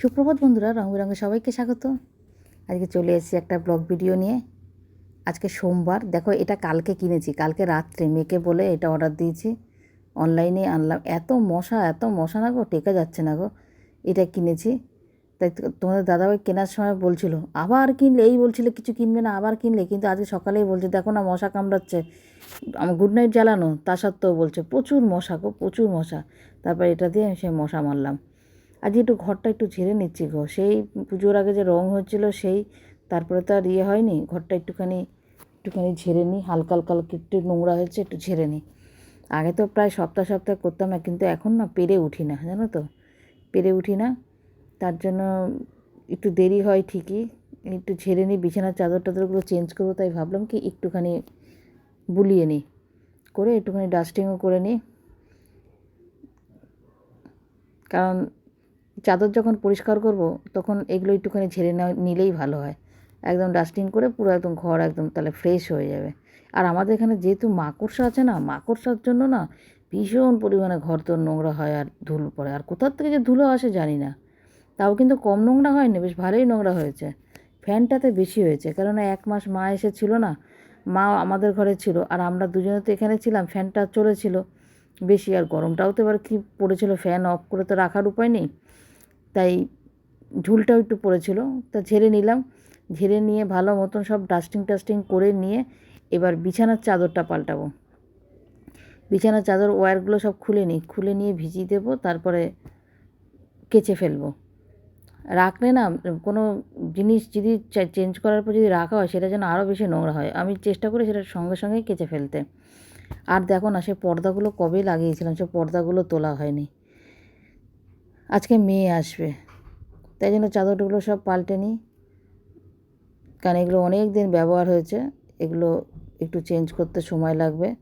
সুপ্রভাত বন্ধুরা রঙ বেরঙে সবাইকে স্বাগত। আজকে চলে এসেছি একটা ব্লগ ভিডিও নিয়ে। আজকে সোমবার, দেখো এটা কালকে কিনেছি, কালকে রাত্রে মেয়েকে বলে এটা অর্ডার দিয়েছি। অনলাইনে আনলাম, এত মশা এত মশা না গো, টেকা যাচ্ছে না গো, এটা কিনেছি। তাই তোমাদের দাদাভাই কেনার সময় বলছিল, আবার কিনলে? এই বলছিল, কিছু কিনবে না, আবার কিনলে? কিন্তু আজকে সকালেই বলছে, দেখো না, মশা কামড়াচ্ছে। আমার গুড নাইট জ্বালানো, তা সত্ত্বেও বলছে, প্রচুর মশা গো, প্রচুর মশা। তারপর এটা দিয়ে আমি সেই মশা মারলাম। আজকে একটু ঘরটা একটু ঝেড়ে নিচ্ছি গো। সেই পুজোর আগে যে রং হচ্ছিল সেই তারপরে তো আর ইয়ে হয়নি। ঘরটা একটুখানি একটুখানি ঝেড়ে নিই। হালকা হালকা একটু নোংরা হয়েছে, একটু ঝেড়ে নিই। আগে তো প্রায় সপ্তাহ সপ্তাহ করতাম কিন্তু এখন না পেরে উঠি না, জানো তো? পেরে উঠি না। তার জন্য একটু দেরি হয় ঠিকই। একটু ঝেড়ে নিই, বিছানার চাদর টাদরগুলো চেঞ্জ করব তাই ভাবলাম কি একটুখানি বুলিয়ে নিই। করে একটুখানি ডাস্টিংও করে নিই। কারণ চাদর যখন পরিষ্কার করব, তখন এগুলো একটুখানি ঝেড়ে নিলেই ভালো হয়। একদম ডাস্টিং করে পুরো একদম ঘর একদম তাহলে ফ্রেশ হয়ে যাবে। আর আমাদের এখানে যেহেতু মাকড়সা আছে না, মাকড়সার জন্য না ভীষণ পরিমাণে ঘর তোর নোংরা হয় আর ধুল পড়ে। আর কোথার থেকে যে ধুলো আসে জানি না। তাও কিন্তু কম নোংরা হয়নি, বেশ ভালোই নোংরা হয়েছে। ফ্যানটাতে বেশি হয়েছে, কেননা এক মাস মা এসেছিল না, মা আমাদের ঘরে ছিল আর আমরা দুজনে তো এখানে ছিলাম, ফ্যানটা চলেছিল। বেশি আর গরমটাও তো এবার কী পড়েছিল ফ্যান অফ করে তো রাখার উপায় নেই। তাই ঝুলটাও একটু পড়েছিল। তা ঝেড়ে নিলাম। ঝেড়ে নিয়ে ভালো মতন সব ডাস্টিং টাস্টিং করে নিয়ে এবার বিছানার চাদরটা পাল্টাবো। বিছানার চাদর ওয়্যারগুলো সব খুলে নিই। খুলে নিয়ে ভিজিয়ে দেবো, তারপরে কেচে ফেলব। রাখলে না কোনো জিনিস যদি চেঞ্জ করার পর যদি রাখা হয়, সেটা যেন আরও বেশি নোংরা হয়। আমি চেষ্টা করি সেটা সঙ্গে সঙ্গেই কেচে ফেলতে। আর দেখো না, সে পর্দাগুলো কবে লাগিয়েছিলাম? সে পর্দাগুলো তোলা হয়নি। আজকে মেয়ে আসবে। তাই জন্য চাদরগুলো সব পাল্টে নিই। কারণ এগুলো অনেক দিন ব্যবহার হয়েছে। এগুলো একটু চেঞ্জ করতে সময় লাগবে।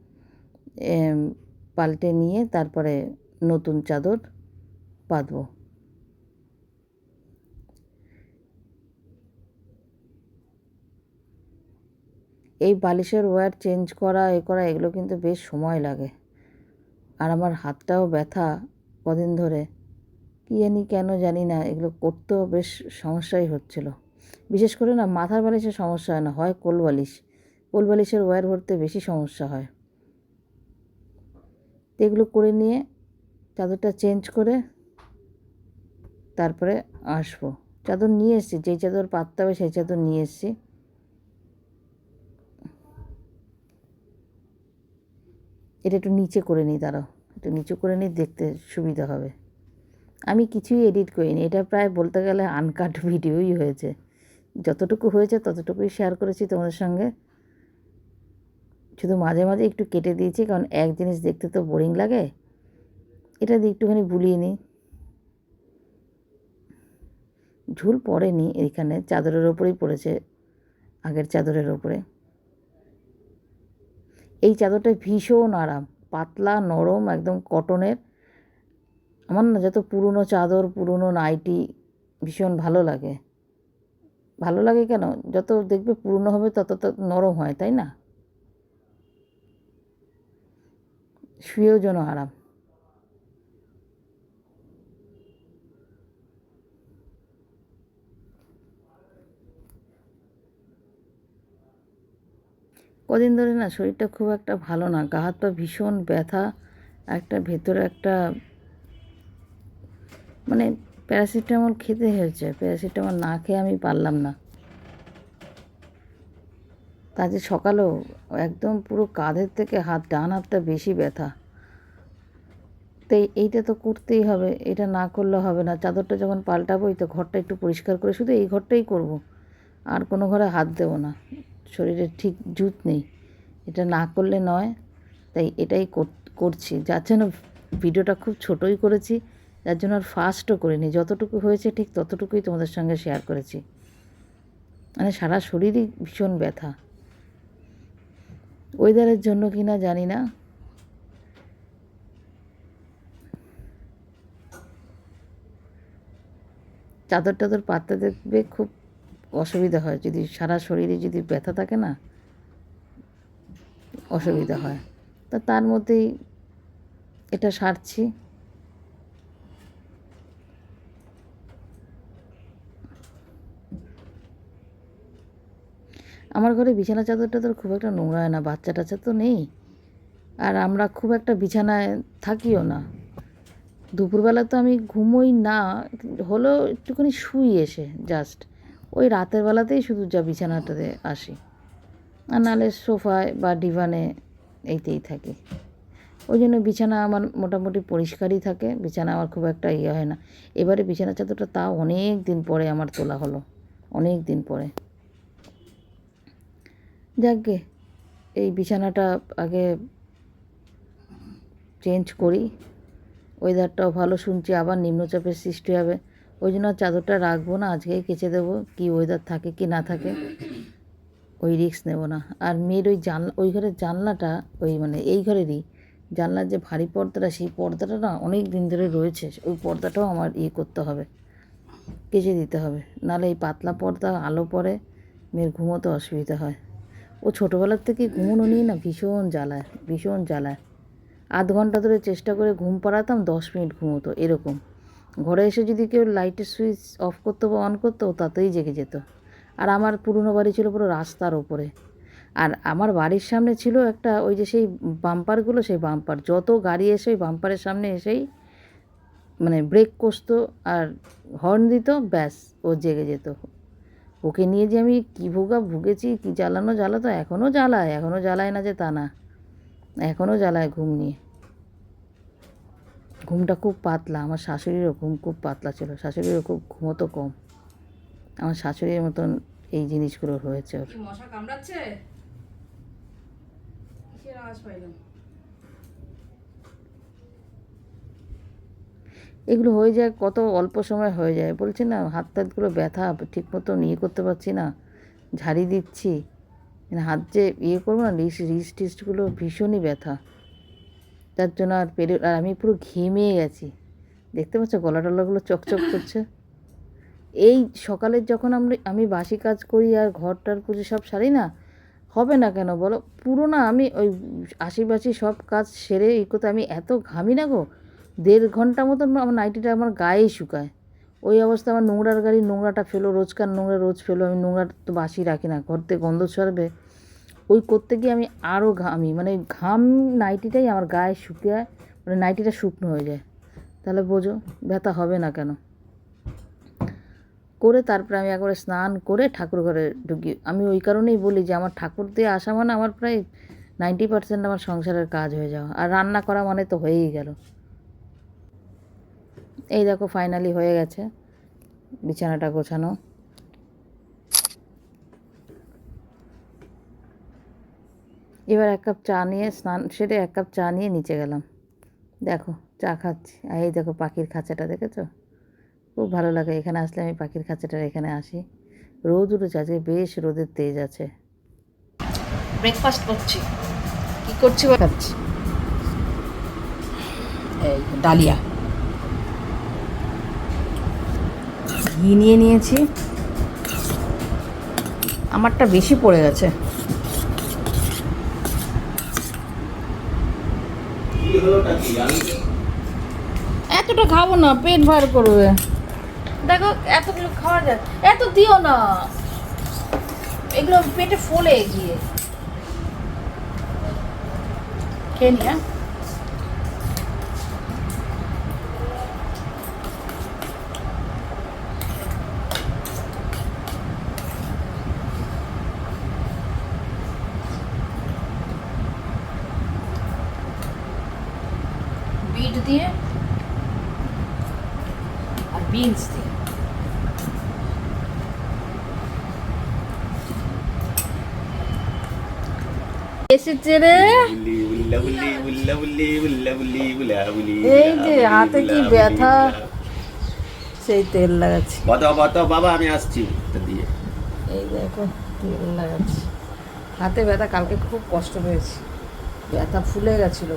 পাল্টে নিয়ে তারপরে নতুন চাদর পাতবো এই বালিশের ওয়্যার চেঞ্জ করা, এ করা, এগুলো কিন্তু বেশ সময় লাগে। আর আমার হাতটাও ব্যথা কদিন ধরে। কী জানি কেন জানি না, এগুলো করতেও বেশ সমস্যাই হচ্ছিল। বিশেষ করে না, মাথার বালিশের সমস্যা হয় না, হয় কোল বালিশ। কোল বালিশের ওয়্যার ভরতে বেশি সমস্যা হয়। তো এগুলো করে নিয়ে চাদরটা চেঞ্জ করে তারপরে আসব। চাদর নিয়ে এসেছি, যেই চাদর পাততে হবে সেই চাদর নিয়ে এসেছি। এটা একটু নিচে করে নিই, দাঁড়াও। একটু নিচু করে নিই, দেখতে সুবিধা হবে। আমি কিছুই এডিট করিনি। এটা প্রায় বলতে গেলে আনকাট ভিডিওই হয়েছে। যতটুকু হয়েছে ততটুকুই শেয়ার করেছি তোমাদের সঙ্গে। শুধু মাঝে মাঝে একটু কেটে দিয়েছি, কারণ এক জিনিস দেখতে তো বোরিং লাগে। এটা দিয়ে একটুখানি বুলিয়ে নিই ঝুল পড়েনি এইখানে চাদরের ওপরেই পড়েছে, আগের চাদরের ওপরে। এই চাদরটা ভীষণ আরাম, পাতলা, নরম, একদম কটনের আমার না যত পুরনো চাদর, পুরনো নাইটি ভীষণ ভালো লাগে। ভালো লাগে কেন? যত দেখবে পুরনো হবে, তত তো নরম হয়, তাই না? শুয়েও যেন আরাম। কদিন ধরে না শরীরটা খুব একটা ভালো না। গা হাত পা ভীষণ ব্যথা, একটা ভেতরে একটা মানে প্যারাসিটামল খেতে হয়েছে, প্যারাসিটামল না খেয়ে আমি পারলাম না। তাতে সকালেও একদম পুরো কাঁধের থেকে হাত, ডান হাতটা বেশি ব্যথা। তো এইটা তো করতেই হবে, এটা না করলে হবে না। চাদরটা যখন পাল্টাবোই তো ঘরটা একটু পরিষ্কার করে, শুধু এই ঘরটাই করব। আর কোনো ঘরে হাত দেবো না, শরীরে ঠিক জুত নেই। এটা না করলে নয়, তাই এটাই কর- করছি। যার জন্য ভিডিওটা খুব ছোটোই করেছি। যার জন্য আর ফাস্টও করিনি। যতটুকু হয়েছে ঠিক ততটুকুই তোমাদের সঙ্গে শেয়ার করেছি। মানে সারা শরীরই ভীষণ ব্যথা। ওয়েদারের জন্য কি না জানি না। চাদর টাদর পাততে দেখবে খুব অসুবিধা হয়। যদি সারা শরীরে যদি ব্যথা থাকে না, অসুবিধা হয়। তা তার মধ্যেই এটা সারছি। আমার ঘরে বিছানা চাদরটা তো খুব একটা নোংরা হয় না বাচ্চা টাচ্চা তো নেই। আর আমরা খুব একটা বিছানায় থাকিও না। দুপুরবেলা তো আমি ঘুমোই না হলো একটুখানি শুই এসে জাস্ট ওই রাতের বেলাতেই শুধু যা বিছানাটাতে আসি। আর নাহলে সোফায় বা ডিভানে এইতেই থাকি। ওই জন্য বিছানা আমার মোটামুটি পরিষ্কারই থাকে, বিছানা আমার খুব একটা ইয়ে হয় না। এবারে বিছানা চাদরটা তাও অনেক দিন পরে আমার তোলা হলো, অনেক দিন পরে। যাকগে, এই বিছানাটা আগে চেঞ্জ করি। ওয়েদারটাও ভালো শুনছি, আবার নিম্নচাপের সৃষ্টি হবে। ওই জন্য চাদরটা রাখব না, আজকেই কেচে দেবো, কি ওয়েদার থাকে, কি না থাকে। ওই রিস্ক নেব না। আর মেয়ের ওই জানলা ওই ঘরের জানলাটা, ওই মানে এই ঘরেরই, জানলার যে ভারী পর্দাটা, সেই পর্দাটা না অনেক দিন ধরে রয়েছে, ওই পর্দাটাও আমার ইয়ে করতে হবে, কেচে দিতে হবে। নাহলে এই পাতলা পর্দা, আলো পরে মেয়ের ঘুমোতে অসুবিধা হয়। ও ছোটোবেলার থেকে ঘুমোনো নিয়ে না ভীষণ জ্বালায় ভীষণ জ্বালায়। আধ ঘণ্টা ধরে চেষ্টা করে ঘুম পাড়াতাম, দশ মিনিট ঘুমোতো, এরকম। ঘরে এসে যদি কেউ লাইটের সুইচ অফ করতো বা অন করতো তাতেই জেগে যেত। আর আমার পুরনো বাড়ি ছিল পুরো রাস্তার ওপরে। আর আমার বাড়ির সামনে ছিল একটা ওই যে সেই বাম্পারগুলো সেই বাম্পার যত গাড়ি এসে ওই বাম্পারের সামনে এসেই মানে ব্রেক কষতো আর হর্ন দিত, ব্যাস, ও জেগে যেত। ওকে নিয়ে যে আমি কী ভোগা ভুগেছি, কী জ্বালানো জ্বালাতো এখনও জ্বালায় এখনও জ্বালায় না যে তা না। এখনও জ্বালায় ঘুম নিয়ে। ঘুমটা খুব পাতলা, আমার শাশুড়িরও ঘুম খুব পাতলা ছিল, শাশুড়িরও খুব ঘুমোতো কম। আমার শাশুড়ির মতন এই জিনিসগুলো হয়েছে ওর। মশা কামড়াচ্ছে? আওয়াজ পাইলাম? এগুলো হয়ে যায়, কত অল্প সময় হয়ে যায়। বলছে, না, হাত টাতগুলো ব্যথা ঠিক মতো ইয়ে করতে পারছি না, ঝাড়ি দিচ্ছি। মানে হাত যে ইয়ে করব না, রিস রিস্ট টিস্টগুলো ভীষণই ব্যথা। তার জন্য আর পেরে, আর আমি পুরো ঘেমে গেছি দেখতে পাচ্ছ, গলা টলাগুলো চকচক করছে। এই সকালের যখন আমরা, আমি বাসি কাজ করি আর ঘরটার পুজো সব সারি না, হবে না কেন বলো? পুরো না আমি ওই আশিবাসি সব কাজ সেরে এই করতে আমি এত ঘামি না গো। দেড় ঘণ্টা মতন আমার নাইটিটা আমার গায়েই শুকায়। ওই অবস্থা আমার নোংরার গাড়ি নোংরাটা ফেলো, রোজকার নোংরা রোজ ফেলো, আমি নোংরা তো বাসি রাখি না, ঘর থেকে গন্ধ ছড়াবে। ওই করতে গিয়ে আমি আরও ঘামি মানে ঘাম নাইটিটাই আমার গায়ে শুকিয়ে মানে নাইটিটা শুকনো হয়ে যায়। তাহলে বোঝো, ব্যথা হবে না কেন? করে তারপরে আমি একবারে স্নান করে ঠাকুর ঘরে ঢুকি। আমি ওই কারণেই বলি যে আমার ঠাকুর দিয়ে আসা মানে আমার প্রায় নাইনটি পার্সেন্ট আমার সংসারের কাজ হয়ে যাওয়া। আর রান্না করা মানে তো হয়েই গেল। এই দেখো ফাইনালি হয়ে গেছে। বিছানাটা গোছানো। এবার এক কাপ চা নিয়ে স্নান সেরে এক কাপ চা নিয়ে নিচে গেলাম। দেখো চা খাচ্ছি। আর এই দেখো পাখির খাঁচাটা দেখেছ? খুব ভালো লাগে। এখানে আসলে আমি পাখির খাঁচাটার এখানে আসি। রোদ উঠেছে আজকে বেশ রোদের তেজ আছে। ব্রেকফাস্ট করছি। কি করছি খাচ্ছি। এই ডালিয়া। ঘি নিয়ে নিয়েছি। আমারটা বেশি পড়ে গেছে। এতটা খাব না, পেট ভার করবে। দেখো, এতগুলো খাওয়া যায়। এত দিও না। এগুলো পেটে ফোলে গিয়ে। খেয়ে নি বিট দিয়ে আর বিনস দিয়ে। এই যে হাতে কি ব্যথা? সেই তেল লাগাচ্ছি। বাবা আমি আসছি দিয়ে। এই দেখো তেল লাগাচ্ছি। হাতে ব্যথা কালকে খুব কষ্ট পেয়েছি। ব্যথা ফুলে গেছিল।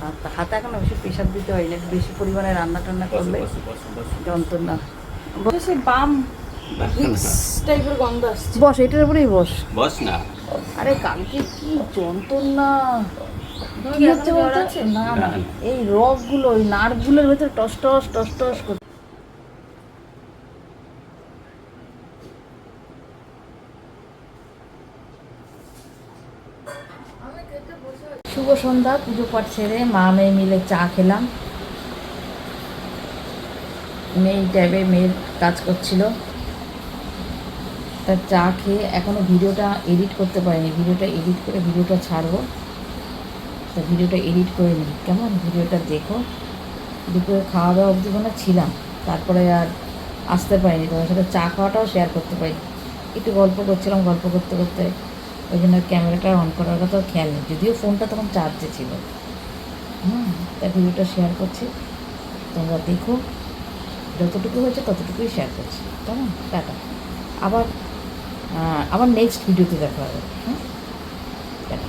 হাত হাতে এখন বেশি প্রেশার দিতে হয় না একটু বেশি পরিমাণে রান্না টান্না করলে যন্ত্রণা। সেই বাম টাইপের গন্ধ আসছে। বস এটার উপরেই বস। বস না। আরে কালকে কি যন্ত্রণা। কি হচ্ছে আছে? না না এই রগগুলো ওই নার্ভগুলোর ভেতরে টস টস টস টস করছে সন্ধ্যা, পুজো পাঠ সেরে মা মেয়ে মিলে চা খেলাম। মেয়ে ট্যাবে মেয়ের কাজ করছিল। তার চা খেয়ে এখনও ভিডিওটা এডিট করতে পারিনি। ভিডিওটা এডিট করে ভিডিওটা ছাড়বো। তা ভিডিওটা এডিট করে নিই। কেমন? ভিডিওটা দেখো। দুপুরে খাওয়া দাওয়া অবধি মনে ছিলাম। তারপরে আর আসতে পারিনি। তোমার সাথে চা খাওয়াটাও শেয়ার করতে পারিনি। একটু গল্প করছিলাম, গল্প করতে করতে ওই জন্য ক্যামেরাটা অন করার কথা খেয়াল নেই। যদিও ফোনটা তখন চার্জে ছিল। হুম, তাই ভিডিওটা শেয়ার করছি। তোমরা দেখো, যতটুকু হয়েছে ততটুকুই শেয়ার করছি। কেমন? টাটা। আবার আবার নেক্সট ভিডিওতে দেখা হবে। হুম?